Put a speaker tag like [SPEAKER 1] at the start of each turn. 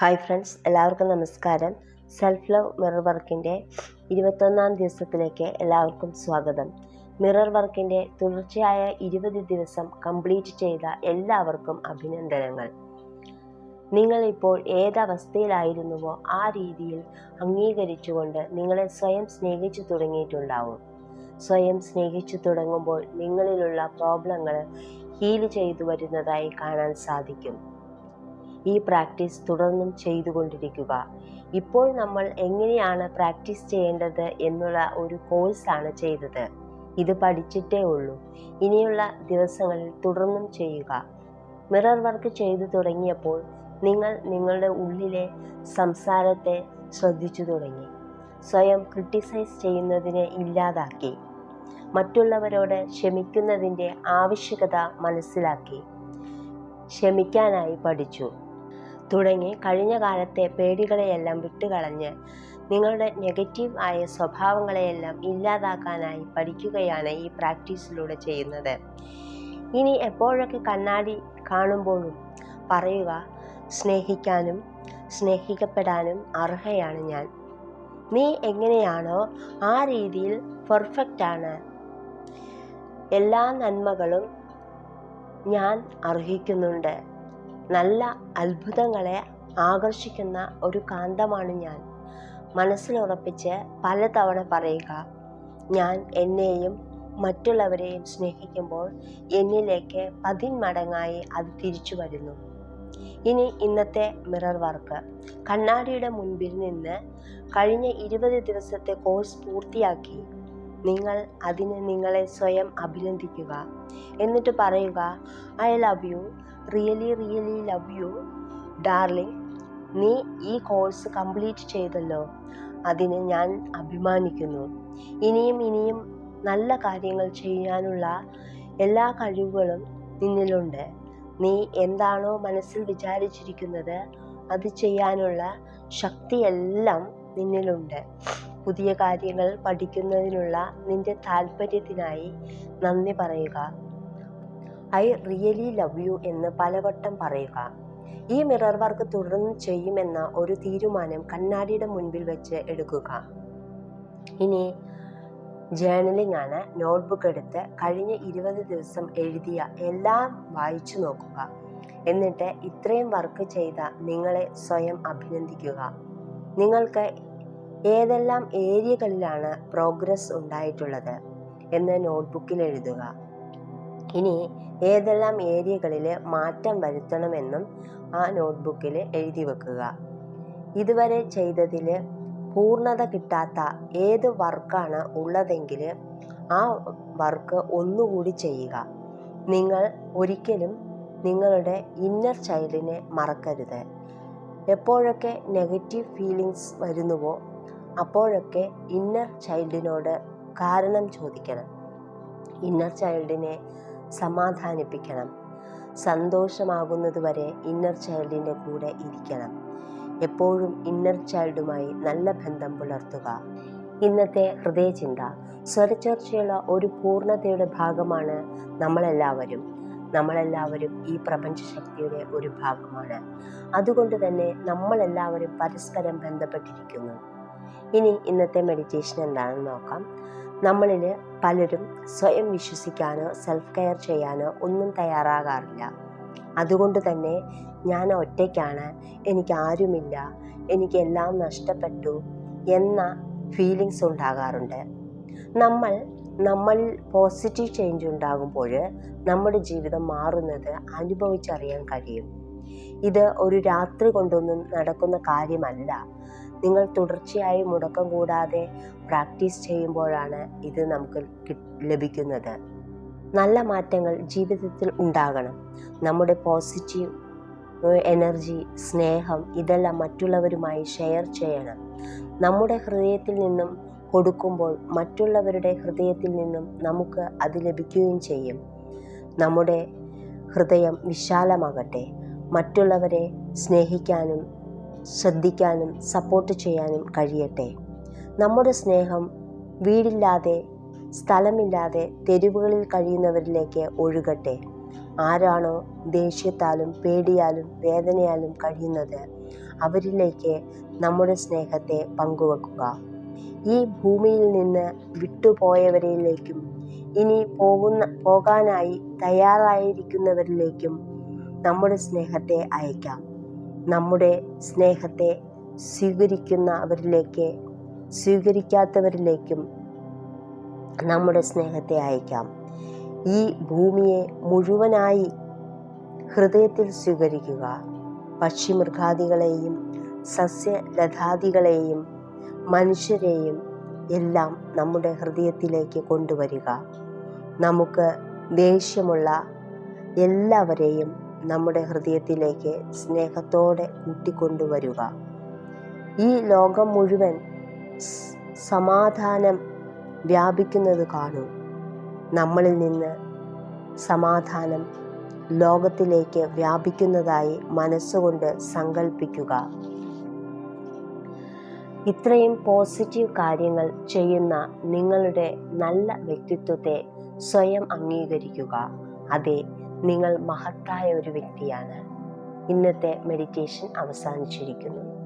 [SPEAKER 1] Hi friends എല്ലാവർക്കും നമസ്കാരം. Self love mirror വർക്കിന്റെ ഇരുപത്തൊന്നാം ദിവസത്തിലേക്ക് എല്ലാവർക്കും സ്വാഗതം. മിറർ വർക്കിന്റെ തുടർച്ചയായ ഇരുപത് ദിവസം കംപ്ലീറ്റ് ചെയ്ത എല്ലാവർക്കും അഭിനന്ദനങ്ങൾ. നിങ്ങൾ ഇപ്പോൾ ഏതവസ്ഥയിലായിരുന്നുവോ ആ രീതിയിൽ അംഗീകരിച്ചുകൊണ്ട് നിങ്ങളെ സ്വയം സ്നേഹിച്ചു തുടങ്ങിയിട്ടുണ്ടാവും. സ്വയം സ്നേഹിച്ചു തുടങ്ങുമ്പോൾ നിങ്ങളിലുള്ള പ്രോബ്ലങ്ങൾ ഹീൽ ചെയ്തു വരുന്നതായി കാണാൻ സാധിക്കും. ഈ പ്രാക്ടീസ് തുടർന്നും ചെയ്തുകൊണ്ടിരിക്കുക. ഇപ്പോൾ നമ്മൾ എങ്ങനെയാണ് പ്രാക്ടീസ് ചെയ്യേണ്ടത് എന്നുള്ള ഒരു കോഴ്സാണ് ചെയ്തത്. ഇത് പഠിച്ചിട്ടേ ഉള്ളൂ. ഇനിയുള്ള ദിവസങ്ങളിൽ തുടർന്നും ചെയ്യുക. മിറർ വർക്ക് ചെയ്തു തുടങ്ങിയപ്പോൾ നിങ്ങൾ നിങ്ങളുടെ ഉള്ളിലെ സംസാരത്തെ ശ്രദ്ധിച്ചു തുടങ്ങി. സ്വയം ക്രിട്ടിസൈസ് ചെയ്യുന്നതിനെ ഇല്ലാതാക്കി. മറ്റുള്ളവരോട് ക്ഷമിക്കുന്നതിന്റെ ആവശ്യകത മനസ്സിലാക്കി. ക്ഷമിക്കാനായി പഠിച്ചു. തുടങ്ങി കഴിഞ്ഞ കാലത്തെ പേടികളെയെല്ലാം വിട്ടുകളഞ്ഞ് നിങ്ങളുടെ നെഗറ്റീവ് ആയ സ്വഭാവങ്ങളെയെല്ലാം ഇല്ലാതാക്കാനായി പഠിക്കുകയാണ് ഈ പ്രാക്ടീസിലൂടെ ചെയ്യുന്നത്. ഇനി എപ്പോഴൊക്കെ കണ്ണാടി കാണുമ്പോഴും പറയുക സ്നേഹിക്കാനും സ്നേഹിക്കപ്പെടാനും അർഹയാണ് ഞാൻ. നീ എങ്ങനെയാണോ ആ രീതിയിൽ പെർഫെക്റ്റാണ് എല്ലാ നന്മകളും ഞാൻ അർഹിക്കുന്നുണ്ട്. നല്ല അത്ഭുതങ്ങളെ ആകർഷിക്കുന്ന ഒരു കാന്തമാണ് ഞാൻ. മനസ്സിലുറപ്പിച്ച് പലതവണ പറയുക ഞാൻ എന്നെയും മറ്റുള്ളവരെയും സ്നേഹിക്കുമ്പോൾ എന്നിലേക്ക് പതിന്മടങ്ങായി അത് തിരിച്ചു വരുന്നു. ഇനി ഇന്നത്തെ മിറർ വർക്ക്. കണ്ണാടിയുടെ മുൻപിൽ നിന്ന് കഴിഞ്ഞ ഇരുപത് ദിവസത്തെ കോഴ്സ് പൂർത്തിയാക്കി നിങ്ങൾ അതിന് നിങ്ങളെ സ്വയം അഭിനന്ദിക്കുക. എന്നിട്ട് പറയുക I love you really really love you darling നീ ഈ കോഴ്സ് കംപ്ലീറ്റ് ചെയ്തല്ലോ. അതിന് ഞാൻ അഭിമാനിക്കുന്നു. ഇനിയും ഇനിയും നല്ല കാര്യങ്ങൾ ചെയ്യാനുള്ള എല്ലാ കഴിവുകളും നിന്നിലുണ്ട്. നീ എന്താണോ മനസ്സിൽ വിചാരിച്ചിരിക്കുന്നത് അത് ചെയ്യാനുള്ള ശക്തിയെല്ലാം നിന്നിലുണ്ട്. പുതിയ കാര്യങ്ങൾ പഠിക്കുന്നതിനുള്ള നിന്റെ താല്പര്യത്തിനായി നന്ദി പറയുക. ഐ റിയലി ലവ് യു എന്ന് പലവട്ടം പറയുക. ഈ മിറർ വർക്ക് തുടർന്ന് ചെയ്യുമെന്ന ഒരു തീരുമാനം കണ്ണാടിയുടെ മുൻപിൽ വെച്ച് എടുക്കുക. ഇനി ജേണലിംഗ് ആണ്. നോട്ട്ബുക്ക് എടുത്ത് കഴിഞ്ഞ ഇരുപത് ദിവസം എഴുതിയ എല്ലാം വായിച്ചു നോക്കുക. എന്നിട്ട് ഇത്രയും വർക്ക് ചെയ്ത നിങ്ങളെ സ്വയം അഭിനന്ദിക്കുക. നിങ്ങൾക്ക് ഏതെല്ലാം ഏരിയകളിലാണ് പ്രോഗ്രസ് ഉണ്ടായിട്ടുള്ളത് എന്ന് നോട്ട്ബുക്കിൽ എഴുതുക. ഇനി ഏതെല്ലാം ഏരിയകളിൽ മാറ്റം വരുത്തണമെന്നും ആ നോട്ട്ബുക്കിൽ എഴുതി വെക്കുക. ഇതുവരെ ചെയ്തതിൽ പൂർണത കിട്ടാത്ത ഏത് വർക്കാണ് ഉള്ളതെങ്കിൽ ആ വർക്ക് ഒന്നുകൂടി ചെയ്യുക. നിങ്ങൾ ഒരിക്കലും നിങ്ങളുടെ ഇന്നർ ചൈൽഡിനെ മറക്കരുത്. എപ്പോഴൊക്കെ നെഗറ്റീവ് ഫീലിങ്സ് വരുന്നുവോ അപ്പോഴൊക്കെ ഇന്നർ ചൈൽഡിനോട് കാരണം ചോദിക്കണം. ഇന്നർ ചൈൽഡിനെ സമാധാനിപ്പിക്കണം. സന്തോഷമാകുന്നതുവരെ ഇന്നർ ചൈൽഡിന്റെ കൂടെ ഇരിക്കണം. എപ്പോഴും ഇന്നർ ചൈൽഡുമായി നല്ല ബന്ധം പുലർത്തുക. ഇന്നത്തെ ഹൃദയചിന്ത സ്വരച്ചേർച്ചയുള്ള ഒരു പൂർണതയുടെ ഭാഗമാണ് നമ്മളെല്ലാവരും. നമ്മളെല്ലാവരും ഈ പ്രപഞ്ചശക്തിയുടെ ഒരു ഭാഗമാണ്. അതുകൊണ്ട് തന്നെ നമ്മളെല്ലാവരും പരസ്പരം ബന്ധപ്പെട്ടിരിക്കുന്നു. ഇനി ഇന്നത്തെ മെഡിറ്റേഷൻ എന്താണെന്ന് നോക്കാം. നമ്മളിൽ പലരും സ്വയം വിശ്വസിക്കാനോ സെൽഫ് കെയർ ചെയ്യാനോ ഒന്നും തയ്യാറാകാറില്ല. അതുകൊണ്ട് തന്നെ ഞാൻ ഒറ്റയ്ക്കാണ് എനിക്ക് ആരുമില്ല എനിക്കെല്ലാം നഷ്ടപ്പെട്ടു എന്ന ഫീലിങ്സ് ഉണ്ടാകാറുണ്ട്. നമ്മൾ നമ്മൾ പോസിറ്റീവ് ചേഞ്ച് ഉണ്ടാകുമ്പോൾ നമ്മുടെ ജീവിതം മാറുന്നത് അനുഭവിച്ചറിയാൻ കഴിയും. ഇത് ഒരു രാത്രി കൊണ്ടൊന്നും നടക്കുന്ന കാര്യമല്ല. നിങ്ങൾ തുടർച്ചയായി മുടക്കം കൂടാതെ പ്രാക്ടീസ് ചെയ്യുമ്പോഴാണ് ഇത് നമുക്ക് ലഭിക്കുന്നത്. നല്ല മാറ്റങ്ങൾ ജീവിതത്തിൽ ഉണ്ടാകണം. നമ്മുടെ പോസിറ്റീവ് എനർജി സ്നേഹം ഇതെല്ലാം മറ്റുള്ളവരുമായി ഷെയർ ചെയ്യണം. നമ്മുടെ ഹൃദയത്തിൽ നിന്നും കൊടുക്കുമ്പോൾ മറ്റുള്ളവരുടെ ഹൃദയത്തിൽ നിന്നും നമുക്ക് അത് ലഭിക്കുകയും ചെയ്യും. നമ്മുടെ ഹൃദയം വിശാലമാകട്ടെ. മറ്റുള്ളവരെ സ്നേഹിക്കാനും ശ്രദ്ധിക്കാനും സപ്പോർട്ട് ചെയ്യാനും കഴിയട്ടെ. നമ്മുടെ സ്നേഹം വീടില്ലാതെ സ്ഥലമില്ലാതെ തെരുവുകളിൽ കഴിയുന്നവരിലേക്ക് ഒഴുകട്ടെ. ആരാണോ ദേഷ്യത്താലും പേടിയാലും വേദനയാലും കഴിയുന്നത് അവരിലേക്ക് നമ്മുടെ സ്നേഹത്തെ പങ്കുവെക്കുക. ഈ ഭൂമിയിൽ നിന്ന് വിട്ടുപോയവരിലേക്കും ഇനി പോകുന്ന പോകാനായി തയ്യാറായിരിക്കുന്നവരിലേക്കും നമ്മുടെ സ്നേഹത്തെ അയക്കാം നമ്മുടെ സ്നേഹത്തെ സ്വീകരിക്കുന്നവരിലേക്ക് സ്വീകരിക്കാത്തവരിലേക്കും നമ്മുടെ സ്നേഹത്തെ അയക്കാം. ഈ ഭൂമിയെ മുഴുവനായി ഹൃദയത്തിൽ സ്വീകരിക്കുക. പക്ഷിമൃഗാദികളെയും സസ്യലതാദികളെയും മനുഷ്യരെയും എല്ലാം നമ്മുടെ ഹൃദയത്തിലേക്ക് കൊണ്ടുവരിക. നമുക്ക് ദേഷ്യമുള്ള എല്ലാവരെയും നമ്മുടെ ഹൃദയത്തിലേക്ക് സ്നേഹത്തോടെ കൂട്ടിക്കൊണ്ടുവരിക ഈ ലോകം മുഴുവൻ സമാധാനം വ്യാപിക്കുന്നത് കാണൂ. നമ്മളിൽ നിന്ന് സമാധാനം ലോകത്തിലേക്ക് വ്യാപിക്കുന്നതായി മനസ്സുകൊണ്ട് സങ്കല്പിക്കുക ഇത്രയും പോസിറ്റീവ് കാര്യങ്ങൾ ചെയ്യുന്ന നിങ്ങളുടെ നല്ല വ്യക്തിത്വത്തെ സ്വയം അംഗീകരിക്കുക. അതെ നിങ്ങൾ മഹത്തായ ഒരു വ്യക്തിയാണ്. ഇന്നത്തെ മെഡിറ്റേഷൻ അവസാനിച്ചിരിക്കുന്നു.